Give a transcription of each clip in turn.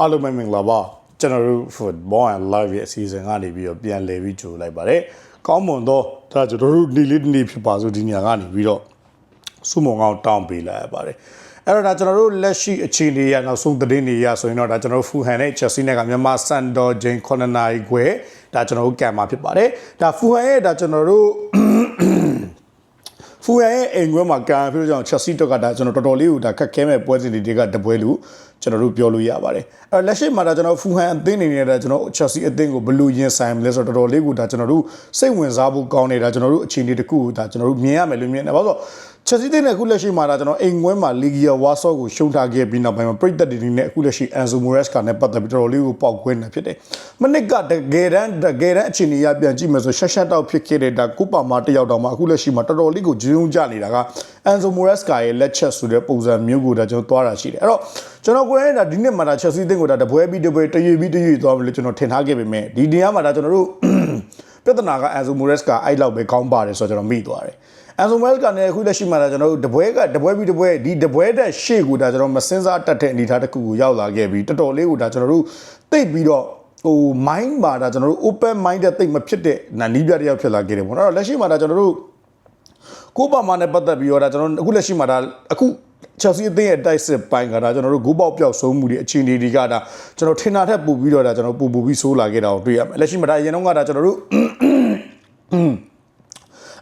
အားလုံးပဲမင်္ဂလာပါကျွန်တော်တို့ football and live ရဲ့အစီအစဉ်ကနေပြီးတော့ပြန်လည်ပြီးကြိုလိုက်ပါတယ်ကောင်းမွန်တော့ဒါကျွန်တော်တို့နေ့လေးတစ်နေ့ဖြစ်ပါစို့ဒီညကနေပြီးတော့စုမုံကောင်တောင်းပေးလိုက်ရပါတယ်အဲ့တော့ဒါကျွန်တော်တို့လက်ရှိအခြေအနေရနောက်ဆုံးသတင်းတွေရဆိုရင်တော့ဒါကျွန်တော်တို့ဖူဟန်နဲ့ချက်စီနဲ့ကမြန်မာစန်တော်ဂျင်9နာရီခွဲဒါကျွန်တော်တို့ကံမှာဖြစ်ပါတယ်ဒါဖူဟန်ရဲ့ဒါကျွန်တော်တို့ဖူရန်ရဲ့အိမ်ခွဲမှာကန်ဖြစ်လို့ကြောင့်ချက်စီတော့ကဒါကျွန်တော်တော်တော်လေးကိုဒါခက်ခဲမဲ့ပွဲစဉ်တွေကတပွဲလို့ ကျွန်တော်တို့ပြောလို့ရပါတယ်အဲ့လက်ရှိမှာဒါကျွန်တော်ဖူဟန်အသင်းနေနေတာကျွန်တော်ချက်စီအသင်းကိုဘယ်လိုရင်ဆိုင်မလဲဆိုတော့တော်တော်လေးကိုဒါကျွန်တော်တို့စိတ်ဝင်စားဖို့ကောင်းနေတာကျွန်တော်တို့အခြေအနေတစ်ခုကိုဒါကျွန်တော်တို့မြင်ရမယ်လို့မြင်တယ်ဘာလို့ ချက်စီတဲ့အခုလက်ရှိမှာဒါကျွန်တော်အိမ်ခွဲမှာလီဂီယာဝါဆော့ကိုရှုံးထားခဲ့ပြီးနောက်ပိုင်းမှာပရိသတ်တွေနဲ့အခုလက်ရှိအန်ဆိုမိုရက်စ်ကနဲ့ပတ်သက်ပြီးတော်တော်လေးကိုပေါက်ကွဲနေဖြစ်တယ်။မနစ်ကတကယ်တမ်းတကယ်တမ်းအခြေအနေရပြန်ကြည့်မယ်ဆိုရှက်ရှက်တောက်ဖြစ်ခဲ့တဲ့ဒါကုပါမာတယောက်တောင်မှအခုလက်ရှိမှာတော်တော်လေးကိုဂျုံကြနေတာကအန်ဆိုမိုရက်စ်ကရဲ့လက်ချက်ဆိုတဲ့ပုံစံမျိုးကိုဒါကျွန်တော်သွားတာရှိတယ်။အဲ့တော့ကျွန်တော်ကိုယ်နဲ့ဒါဒီနှစ်မှာဒါချက်စီးသိန်းကိုဒါတပွဲပြီးတပွဲတရွေပြီးတရွေသွားမယ်လို့ကျွန်တော်ထင်ထားခဲ့ပေမဲ့ဒီနေရာမှာဒါကျွန်တော်တို့ ပြဿနာကအန်ဆိုမိုရက်စ်ကအဲ့လောက်ပဲကောင်းပါတယ်ဆိုတော့ကျွန်တော်မိသွားတယ်။အန်ဆိုမဲလ်ကလည်းအခုလက်ရှိမှာဒါကျွန်တော်တို့တပွဲကတပွဲပြီးတပွဲဒီတပွဲတဲ့ရှေ့ကိုဒါကျွန်တော်မစင်းစားတတ်တဲ့အနေအထားတစ်ခုကိုရောက်လာခဲ့ပြီးတော်တော်လေးကိုဒါကျွန်တော်တို့သိပြီးတော့ဟို mind မှာဒါကျွန်တော်တို့ open minded သိမဖြစ်တဲ့နာနီးပြတယောက်ဖြစ်လာခဲ့တယ်ပေါ့နော်အဲ့တော့လက်ရှိမှာဒါကျွန်တော်တို့ကိုပါမာနဲ့ပတ်သက်ပြီးတော့ဒါကျွန်တော်အခုလက်ရှိမှာဒါအခု ချက်စီအသင်းရဲ့တိုက်စစ်ပိုင်းကဒါကျွန်တော်တို့ဂိုးပေါက်ပြောက်ဆုံးမှုတွေအခြေအနေတွေကဒါကျွန်တော်ထင်တာထက်ပိုပြီးတော့ဒါကျွန်တော်ပူပူပြီးဆိုးလာခဲ့တာကိုတွေ့ရမယ်လက်ရှိမှာဒါအရင်တော့ကဒါကျွန်တော်တို့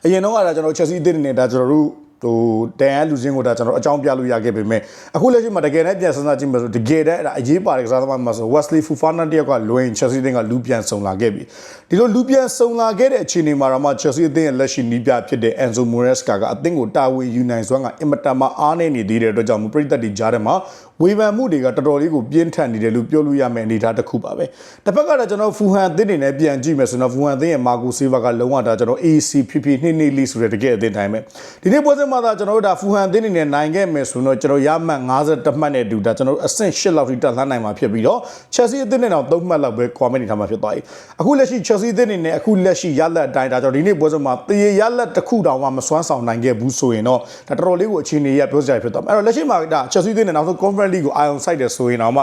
အရင်တော့ကဒါကျွန်တော်ချက်စီအသင်းနဲ့ဒါကျွန်တော်တို့ ဟိုတန်ရလူချင်းကိုဒါကျွန်တော်အကြောင်းပြလို့ရခဲ့ပေမဲ့အခုလက်ရှိမှာတကယ်တမ်းပြန်စဉ်းစားကြည့်မယ်ဆိုတကယ်တမ်းအဲ့ဒါအရေးပါတဲ့ကစားသမားမှာဆို Wesley Fofana တယောက်ကလွင် Chelsea အသင်းကလူပြန်ဆုံလာခဲ့ပြီဒီလိုလူပြန်ဆုံလာခဲ့တဲ့အခြေအနေမှာတော့မှ Chelsea အသင်းရဲ့လက်ရှိနီးပြဖြစ်တဲ့ Enzo Maresca ကအသင်းကိုတာဝန်ယူနိုင်စွမ်းကအင်မတန်မှအားနည်းနေသေးတဲ့အတွက်ကြောင့်မပရိသတ်တွေကြားထဲမှာဝေဖန်မှုတွေကတော်တော်လေးကိုပြင်းထန်နေတယ်လို့ပြောလို့ရမယ့်အနေအထားတစ်ခုပါပဲတစ်ဖက်ကတော့ကျွန်တော်ဖူဟန်အသင်းတွေနဲ့ပြန်ကြည့်မယ်ဆိုတော့ဖူဟန်အသင်းရဲ့မာကိုဆေးဗာကလုံးဝဒါကျွန်တော် AC ဖြစ်ဖြစ်နှိမ့်နှိမ့်လေးဆိုတဲ့တကယ်အသင်းတိုင်းပဲဒီနေ့ပွဲစဉ်မှာဒါကျွန်တော်တို့ဒါဖူဟန်အသင်းတွေနဲ့နိုင်ခဲ့မယ်ဆိုတော့ကျွန်တော်ရမှတ်50မှတ်နဲ့တူဒါကျွန်တော်တို့အဆင့်8လောက်ထိတက်လှမ်းနိုင်မှာဖြစ်ပြီးတော့ Chelsea အသင်းနဲ့တော့3မှတ်လောက်ပဲ comment နေထားမှာဖြစ်သွားပြီအခုလက်ရှိ Chelsea အသင်းတွေနဲ့အခုလက်ရှိရလက်အတိုင်းဒါကျွန်တော်ဒီနေ့ပွဲစဉ်မှာတရေရလက်တစ်ခုတောင်မှမစွမ်းဆောင်နိုင်ခဲ့ဘူးဆိုရင်တော့ဒါတော်တော်လေးကိုအခြေအနေရပြောစရာဖြစ်သွားမှာအဲ့တော့လက်ရှိမှာဒါ Chelsea အသင်းနဲ့နောက်ဆုံး Conference League ကိုအာရုံစိုက်တယ်ဆိုရင်တော့မှ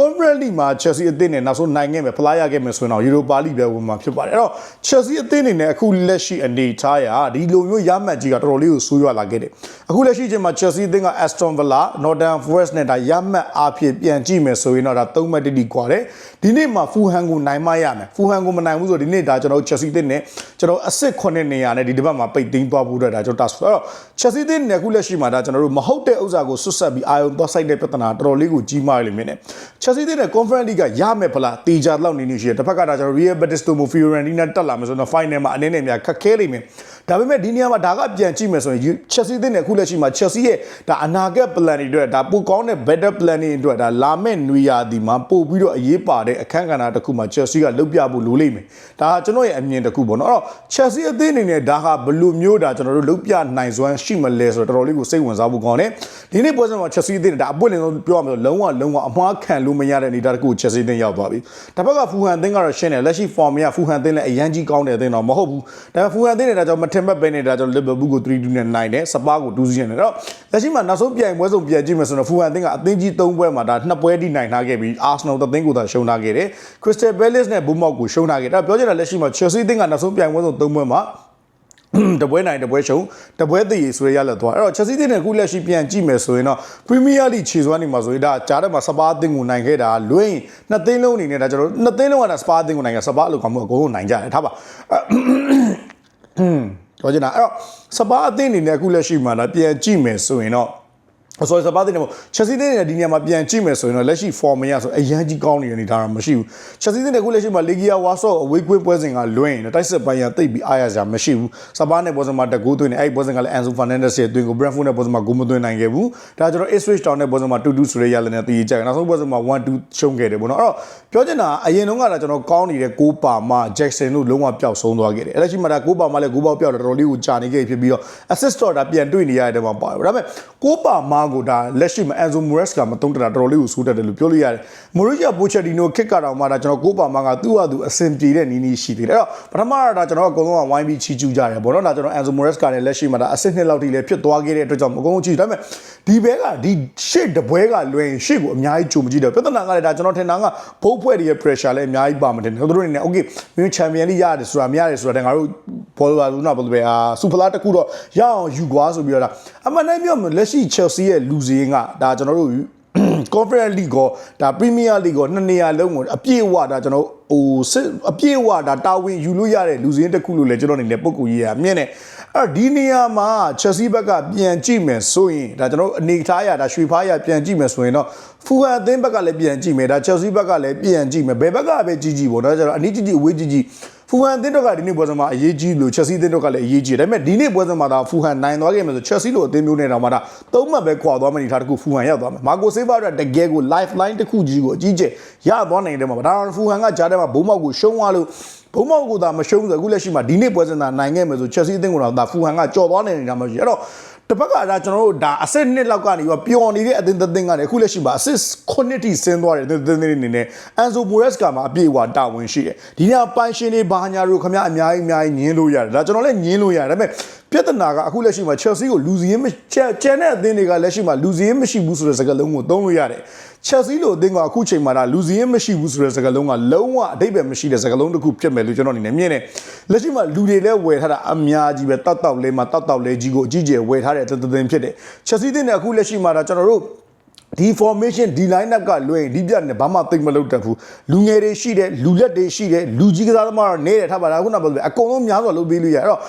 Conference League မှာ Chelsea အသင်းနဲ့နောက်ဆုံးနိုင်ခဲ့မယ်ဖလားရခဲ့မယ်ဆိုရင်တော့ Europa League ပဲဝင်မှာဖြစ်ပါတယ်အဲ့တော့ Chelsea အသင်းအနေနဲ့အခုလက်ရှိအနေထားရာဒီလိုမျိုးရမှတ်ကြီးကတော်တော်လေးကိုဆိုးရွားလာခဲ့တယ်အခုလက်ရှိချိန်မှာ Chelsea အသင်းက Aston Villa Northern Forest နဲ့ဒါရမှတ်အားဖြင့်ပြန်ကြည့်မယ်ဆိုရင်တော့ဒါ၃မှတ်တတိကွာတယ်ဒီနေ့မှာ Fulham ကိုနိုင်မရမယ် Fulham ကိုမနိုင်ဘူးဆိုဒီနေ့ဒါကျွန်တော် Chelsea အသင်းနဲ့ကျွန်တော်အစစ်9နေရာနဲ့ဒီတစ်ပတ်မှာပိတ်သိမ်းသွားဖို့အတွက်ဒါကျွန်တော်တာဆိုတော့ Chelsea အသင်းနဲ့အခုလက်ရှိမှာဒါကျွန်တော်တို့မဟုတ်တဲ့ဥစ္စာကိုဆွတ်ဆက်ပြီးအာယုံသွားဆိုင်တဲ့ပြဿနာတော်တော်လေးကိုကြီးမားလိမ့်မယ်နဲ့ Chelsea အသင်းနဲ့ Conference League ကရမယ်ဖလားတေချာလောက်နေနေရှိတယ်တစ်ဖက်ကဒါကျွန်တော် Real Betis တို့ Fiorentina တက်လာမယ်ဆိုတော့ final မှာအနေနဲ့များခက်ခဲလိမ့်မယ် ဒါပေမဲ့ဒီနေရာမှာဒါကပြန်ကြည့်မယ်ဆိုရင် Chelsea အသင်းနဲ့အခုလက်ရှိမှာ Chelsea ရဲ့ဒါအနာဂတ် plan တွေအတွက်ဒါပိုကောင်းတဲ့ better plan တွေအတွက်ဒါလာမယ့်နွေရာသီမှာပို့ပြီးတော့အရေးပါတဲ့အခန်းကဏ္ဍတစ်ခုမှာ Chelsea ကလုပ်ပြဖို့လိုလိမ့်မယ်ဒါကကျွန်တော်ရဲ့အမြင်တစ်ခုပေါ့နော်အဲ့တော့ Chelsea အသင်းအနေနဲ့ဒါဟာဘယ်လိုမျိုးဒါကျွန်တော်တို့လုပ်ပြနိုင်စွမ်းရှိမလဲဆိုတော့တော်တော်လေးကိုစိတ်ဝင်စားဖို့ကောင်းတယ်ဒီနေ့ပွဲစဉ်မှာ Chelsea အသင်းဒါအပွင့်လင်းဆုံးပြောရမယ်ဆိုလုံးဝလုံးဝအမှားခံလို့မရတဲ့အနေအထားတစ်ခု Chelsea အသင်းရောက်သွားပြီတစ်ဖက်ကဖူဟန်အသင်းကတော့ရှင်းတယ်လက်ရှိ form ရဖူဟန်အသင်းလည်းအရန်ကြီးကောင်းတဲ့အသင်းတော့မဟုတ်ဘူးဒါပေမဲ့ဖူဟန်အသင်းနဲ့ဒါကြောင့်မထင်မှတ်ပဲနေတာကြောင့် Liverpool ကို3-2နဲ့နိုင်တယ်စပါးကို2-0နဲ့တော့လက်ရှိမှာနောက်ဆုံးပြိုင်ပွဲဆုံးပြန်ကြည့်မယ်ဆိုတော့ဖူဟန်အသင်းကအသင်းကြီး3ပွဲမှာဒါနှစ်ပွဲထိနိုင်ထားခဲ့ပြီး Arsenal တစ်သင်းကိုသာရှုံးထားခဲ့တယ် Crystal Palace နဲ့ Bournemouth ကိုရှုံးထားခဲ့တယ်ဒါပြောချင်တာလက်ရှိမှာ Chelsea အသင်းကနောက်ဆုံးပြိုင်ပွဲဆုံး3ပွဲမှာတပွဲနိုင်တပွဲရှုံတပွဲတည်ရဆိုရရလက်သွားအဲ့တော့ Chelsea တင်းနဲ့အခုလက်ရှိပြန်ကြည့်မယ်ဆိုရင်တော့ Premier League ခြေစွမ်းနေမှာဆိုရင်ဒါကြားထဲမှာစပါးအသင်းကိုနိုင်ခဲ့တာလွင်းနှစ်သင်းလုံးအနေနဲ့ဒါကျွန်တော်နှစ်သင်းလုံးကဒါစပါးအသင်းကိုနိုင်ခဲ့စပါးအလို့ကောင်းမှုအကုန်လုံးနိုင်ကြတယ်ထားပါ တော့ကျင်တာအဲ့တော့စပါးအသင်းအနေနဲ့အခုလက်ရှိမှာဒါပြန်ကြည့်မယ်ဆိုရင်တော့ ဆိုတော့စပါးတင်တော့ချက်စီတင်နေတဲ့ဒီနေရာမှာပြန်ကြည့်မယ်ဆိုရင်တော့လက်ရှိ form ရဆိုအရန်ကြီးကောင်းနေတဲ့အနေထားတော့မရှိဘူးချက်စီတင်တဲ့ခုလက်ရှိမှာလီဂီယာဝါဆော့အဝေးကွင်းပွဲစဉ်ကလွင်တိုက်စစ်ပိုင်းရတိတ်ပြီးအားရစရာမရှိဘူးစပါးနဲ့ပွဲစဉ်မှာတကူသွင်းနေအဲ့ပွဲစဉ်ကလည်း Enzo Fernandez ရဲ့အတွင်းကို Brentford နဲ့ပွဲစဉ်မှာဂိုးမသွင်းနိုင်ခဲ့ဘူးဒါကျွန်တော် Ipswich Town နဲ့ပွဲစဉ်မှာ2-2ဆိုတဲ့ရလနဲ့တည်ကြတယ်နောက်ဆုံးပွဲစဉ်မှာ1-2ရှုံးခဲ့တယ်ပေါ့နော်အဲ့တော့ပြောချင်တာအရင်တုန်းကတော့ကျွန်တော်ကောင်းနေတဲ့ကိုပါမ Jackson တို့လုံးဝပျောက်ဆုံးသွားခဲ့တယ်အဲ့လက်ရှိမှာဒါကိုပါမလည်းကိုပေါက်ပျောက်တယ်တော်တော်လေးကိုကြာနေခဲ့ဖြစ်ပြီးတော့ assist တော့ဒါပြန်တွေ့နေရတဲ့မှာပါတယ်ဒါပေမဲ့ကိုပါမကိုဒါလက်ရှိမှာ Enzo Moraes ကမတုံးတတာတော်တော်လေးကိုစိုးတတ်တယ်လို့ပြောလို့ရတယ်။ Mauricio Pochettino ခစ်ကတော့မှဒါကျွန်တော်ကိုပါမကသူ့ဟာသူအဆင်ပြေတဲ့နီးနီးရှိသေးတယ်။အဲ့တော့ပထမတော့ဒါကျွန်တော်အကုန်လုံးကဝိုင်းပြီးချီကျူးကြတယ်ပေါ့နော်။ဒါကျွန်တော် Enzo Moraes ကလည်းလက်ရှိမှာဒါအဆင့်နှစ်လောက်ထိလည်းဖြစ်သွားခဲ့တဲ့အတွက်ကြောင့်အကုန်လုံးချီဒါပေမဲ့ဒီဘဲကဒီရှစ်တပွဲကလွယ်ရင်ရှစ်ကိုအများကြီးကြုံမကြည့်တော့ပြဿနာကလည်းဒါကျွန်တော်ထင်တာကဘုတ်ဖွဲ့တွေရဲ့ pressure လည်းအများကြီးပါမှတယ်သူတို့အနေနဲ့ okay မင်း champion လေးရတယ်ဆိုတာမရတယ်ဆိုတာငါတို့ဘောလာလူနာဘယ်လိုပဲအာစူပလာတစ်ခုတော့ရအောင်ယူကွာဆိုပြီးတော့ဒါအမှန်တမ်းပြောလက်ရှိ Chelsea ရဲ့လူစင်းကဒါကျွန်တော်တို့ Conference League ကိုဒါ Premier League ကိုနှစ်နေရာလုံးကိုအပြည့်အဝဒါကျွန်တော်ဟိုစစ်အပြည့်အဝဒါတာဝန်ယူလို့ရတဲ့လူစင်းတစ်ခုလို့လည်းကျွန်တော်အနေနဲ့ပုံကူကြီးရမြင်တယ်အဲ့ဒီနေရာမှာ Chelsea ဘက်ကပြန်ကြည့်မယ်ဆိုရင်ဒါကျွန်တော်အနေထားရဒါရွှေဖားရပြန်ကြည့်မယ်ဆိုရင်တော့ဖူဟန်အသင်းဘက်ကလည်းပြန်ကြည့်မယ်ဒါ Chelsea ဘက်ကလည်းပြန်ကြည့်မယ်ဘယ်ဘက်ကပဲကြည့်ကြည့်ပေါ့နော်ကျွန်တော်အနည်းကြည့်ကြည့်အဝေးကြည့်ကြည့် ဖူဟန်အသင်းတို့ကဒီနေ့ပွဲစဉ်မှာအရေးကြီးလို့ Chelsea အသင်းတို့ကလည်းအရေးကြီးတယ်ဒါပေမဲ့ဒီနေ့ပွဲစဉ်မှာဒါဖူဟန်နိုင်သွားခဲ့မယ်ဆို Chelsea လို့အသင်းမျိုးနဲ့တော့မှဒါသုံးမှတ်ပဲခွာသွားမှနေထားတခုဖူဟန်ရောက်သွားမယ်မာကိုဆေးဘာတို့တကယ်ကို lifeline တစ်ခုကြီးကိုအကြီးကျယ်ရသွားနိုင်တယ်မှာဒါတော့ဖူဟန်ကကြားထဲမှာဘုံမောက်ကိုရှုံးသွားလို့ဘုံမောက်ကိုသာမရှုံးဘူးဆိုအခုလက်ရှိမှာဒီနေ့ပွဲစဉ်သာနိုင်ခဲ့မယ်ဆို Chelsea အသင်းကိုတော့ဒါဖူဟန်ကကြော်သွားနိုင်နေတာမှရှိအဲ့တော့ တစ်ဖက်ကဒါကျွန်တော်တို့ဒါအဆစ်နှစ်လောက်ကနေပြီးပျော်နေတဲ့အသင်းတစ်သင်းကနေအခုလက်ရှိမှာအဆစ်9တိဆင်းသွားတယ်သင်းသင်းအနေနဲ့အန်ဆိုမိုရက်စ်ကမှအပြည့်အဝတာဝန်ရှိတယ်ဒီနေ့ပိုင်ရှင်တွေဘာညာတို့ခမအများကြီးအများကြီးညင်းလို့ရတယ်ဒါကျွန်တော်လည်းညင်းလို့ရတယ်ဒါပေမဲ့ပြဿနာကအခုလက်ရှိမှာ Chelsea ကိုလူစီရင်မကျန်ကျန်တဲ့အသင်းတွေကလက်ရှိမှာလူစီရင်မရှိဘူးဆိုတဲ့စကားလုံးကိုသုံးလို့ရတယ် Chelsea လိုအသင်းကအခုချိန်မှာဒါလူစီရင်မရှိဘူးဆိုတဲ့စကားလုံးကလုံးဝအတိတ်ပဲမရှိတဲ့စကားလုံးတစ်ခုဖြစ်မယ်လို့ကျွန်တော်အနေနဲ့မြင်တယ်လက်ရှိမှာလူတွေလည်းဝယ်ထားတာအများကြီးပဲတောက်တောက်လေးမှာတောက်တောက်လေးကြီးကိုအကြီးကျယ်ဝယ်ထားတဲ့သင်းသင်းဖြစ်တယ် Chelsea သင်းနဲ့အခုလက်ရှိမှာဒါကျွန်တော်တို့ဒီ formation ဒီ line up ကလွှဲရင်ဒီပြတ်နဲ့ဘာမှသိမ့်မလုပ်တတ်ဘူးလူငယ်တွေရှိတယ်လူလက်တွေရှိတယ်လူကြီးကစားသမားတော့နေတယ်ထားပါလားခုနကပြောလို့အကုန်လုံးများစွာလုပ်ပေးလို့ရအဲ့တော့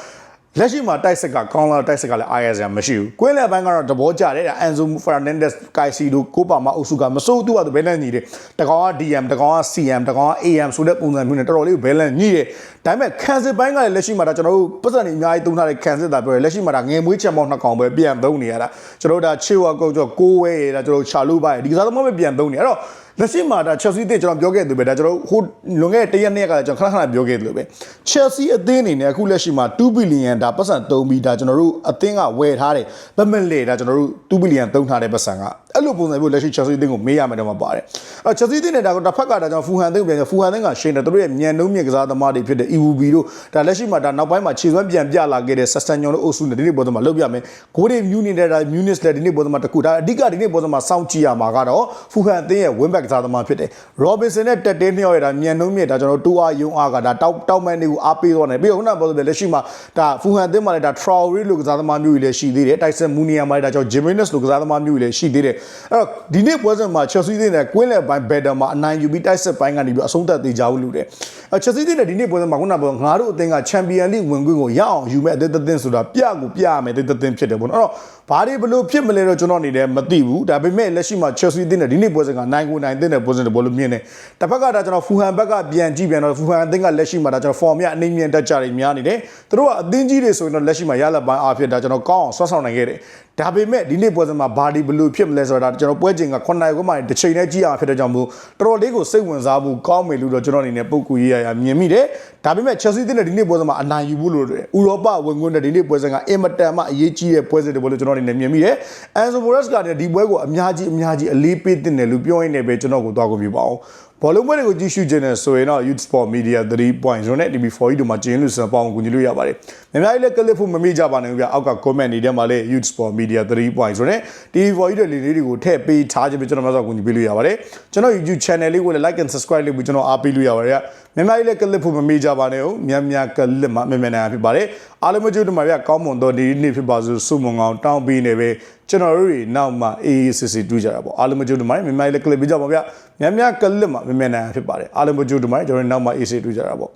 လက်ရှိမှာတိုက်ဆက်ကကောင်းလာတိုက်ဆက်ကလည်းအားရစရာမရှိဘူး။ကွင်းလယ်ပိုင်းကတော့သဘောကျတယ်။အန်ဇိုဖာနန်ဒက်စ်ကိုင်စီဒိုကိုပါမအုပ်စုကမစိုးသူ့ဟာသူဘယ်လန်ညီတယ်။တကောင်က DM တကောင်က CM တကောင်က AM ဆိုတဲ့ပုံစံမျိုးနဲ့တော်တော်လေးဘယ်လန်ညီတယ်။ဒါပေမဲ့ခံစစ်ပိုင်းကလည်းလက်ရှိမှာဒါကျွန်တော်တို့ပတ်စံနေအများကြီးသုံးထားတဲ့ခံစစ်တာပြောရလက်ရှိမှာဒါငယ်မွေးချက်မောင်းနှစ်ကောင်ပဲပြန်သုံးနေရတာ။ကျွန်တော်တို့ဒါချေဝါကောက်ကျော်ကိုဝဲရတာကျွန်တော်တို့ချာလူပါရဒီကစားသမားပဲပြန်သုံးနေ။အဲ့တော့ လက်ရှိမှာဒါ Chelsea အသင်းကျွန်တော်ပြောခဲ့သူပဲဒါကျွန်တော်ဟိုလွန်ခဲ့တဲ့တရက်နှစ်ရက်ကလည်းကျွန်တော်ခဏခဏပြောခဲ့သလိုပဲ Chelsea အသင်းအနေနဲ့အခုလက်ရှိမှာ2ဘီလီယံဒါပတ်စံသုံးပြီးဒါကျွန်တော်တို့အသင်းကဝယ်ထားတယ်ဗမလေဒါကျွန်တော်တို့2ဘီလီယံသုံးထားတဲ့ပတ်စံက အဲ့လိုပုံစံမျိုးလက်ရှိ Chelsea အသင်းကိုမေးရမယ်တော့မှာပါတယ်အဲ့ Chelsea အသင်းနဲ့ဒါကတစ်ဖက်ကဒါကျွန်တော်ဖူဟန်အသင်းပြန်ဖူဟန်အသင်းကရှင်တယ်တို့ရဲ့မြန်နှုံးမြင့်ကစားသမားတွေဖြစ်တဲ့ EWB တို့ဒါလက်ရှိမှာဒါနောက်ပိုင်းမှာခြေစွမ်းပြန်ပြလာခဲ့တဲ့ Sestagnon တို့အုပ်စုနဲ့ဒီနေ့ပေါ်တော့မှာလုပ်ပြမယ်ဂိုးတွေမြူးနေတဲ့ဒါ Munis လည်းဒီနေ့ပေါ်တော့မှာတခုဒါအဓိကဒီနေ့ပေါ်တော့မှာစောင့်ကြည့်ရမှာကတော့ဖူဟန်အသင်းရဲ့ win back ကစားသမားဖြစ်တယ် Robinson နဲ့တက်တဲနှစ်ယောက်ရဲ့ဒါမြန်နှုံးမြင့်ဒါကျွန်တော်တူအားယုံအားကဒါတောက်တောက်မန်တွေကိုအားပေးသွားတယ်ပြီးတော့ခုနကပြောတဲ့လက်ရှိမှာဒါဖူဟန်အသင်းမှာလည်းဒါ Traore လို့ကစားသမားမျိုးကြီးလည်းရှိသေးတယ် Tyson Munia မှာလည်းဒါကျွန်တော် Jimenez လို့ကစားသမားမျိုးကြီးလည်းရှိသေးတယ်အဲ့တော့ဒီနေ့ပွဲစဉ်မှာ Chelsea အသင်းနဲ့ကွင်းလယ်ပိုင်း better မှာအနိုင်ယူပြီး Tyson ပိုင်းကနေပြီးအဆုံးသတ်သေးကြဘူးလို့တယ်အဲ့ Chelsea အသင်းနဲ့ဒီနေ့ပွဲစဉ်မှာခုနကပြောငါတို့အသင်းက Champion League ဝင်ခွင့်ကိုရအောင်ယူမဲ့အသင်းတစ်သင်းဆိုတာပြကိုပြရမယ်အသင်းတစ်သင်းဖြစ်တယ်ပေါ့နော်အဲ့တော့ ဘာတွေဘလို့ဖြစ်မလဲတော့ကျွန်တော်အနေနဲ့မသိဘူးဒါပေမဲ့လက်ရှိမှာ Chelsea အသင်းနဲ့ဒီနေ့ပွဲစဉ်ကနိုင်ကိုနိုင်တဲ့ပွဲစဉ်တွေဘောလို့မြင်တယ်တစ်ဖက်ကဒါကျွန်တော်ဖူဟန်ဘက်ကပြန်ကြည့်ပြန်တော့ဖူဟန်အသင်းကလက်ရှိမှာဒါကျွန်တော် form ရအနှိမ့်မြင့်တက်ကြတွေများနေတယ်သူတို့ကအသင်းကြီးတွေဆိုရင်တော့လက်ရှိမှာရလက်ပိုင်းအားဖြင့်ဒါကျွန်တော်ကောင်းအောင်ဆွတ်ဆောင်နိုင်ခဲ့တယ်ဒါပေမဲ့ဒီနေ့ပွဲစဉ်မှာဘာဒီဘလို့ဖြစ်မလဲဆိုတာကျွန်တော်ပွဲချိန်က9နိုင်ခွဲမှတစ်ချိန်နဲ့ကြည့်ရမှာဖြစ်တဲ့ကြောင့်မို့တော်တော်လေးကိုစိတ်ဝင်စားဖို့ကောင်းမယ်လို့တော့ကျွန်တော်အနေနဲ့ပုံကူရေးရရမြင်မိတယ်ဒါပေမဲ့ Chelsea အသင်းနဲ့ဒီနေ့ပွဲစဉ်မှာအနိုင်ယူဖို့လို့ဥရောပဝင်ခွင့်နဲ့ဒီနေ့ပွဲစဉ်ကအင်မတန်မှအရေးကြီးတဲ့ပွဲစဉ်တွေလို့ကျွန်တော်အနေနဲ့မြင်မိတယ်။ Enzo Moraes ကလည်းဒီပွဲကိုအများကြီးအများကြီးအလေးပေးတင်တယ်လို့ပြောရင်းနဲ့ပဲကျွန်တော်ကိုသွားကုန်ပြပါအောင်။ ဘောလုံးပွဲတွေကိုကြည့်ရှုခြင်းနဲ့ဆိုရင်တော့ Youth Sport Media 3.0နဲ့ TV4 တို့မှာကျင်းလို့စပေါင်းကူညီလို့ရပါတယ်။များများလေးလည်းကလစ်ဖို့မမေ့ကြပါနဲ့ဗျာ။အောက်က comment တွေထဲမှာလည်း Youth Sport Media 3.0နဲ့ TV4 တို့လေးလေးတွေကိုထည့်ပေးထားခြင်းပဲကျွန်တော်မှဆောက်ကူညီပေးလို့ရပါတယ်။ကျွန်တော် YouTube channel လေးကိုလည်း like and subscribe လုပ်ပြီးကျွန်တော်အားပေးလို့ရပါတယ်။များများလေးကလစ်ဖို့မမေ့ကြပါနဲ့။များများကလစ်မှာမြန်မြန်နိုင်ဖြစ်ပါတယ်။အားလုံးမကြိုးတမှာဗျာကောင်းမွန်တော့ဒီနေ့ဖြစ်ပါစို့စုမုံကောင်တောင်းပေးနေပဲကျွန်တော်တို့တွေနောက်မှအေးအေးစစ်စစ်တွေ့ကြတာပေါ့အားလုံးမကြိုးတမှာမြန်မြန်လေးကလစ်ပေးကြပါဗျာများများကလစ်မှာမြန်မြန်နိုင်ဖြစ်ပါတယ်အားလုံးမကြိုးတမှာကျွန်တော်တို့နောက်မှအေးစစ်တွေ့ကြတာပေါ့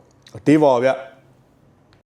တေးပါဗျာ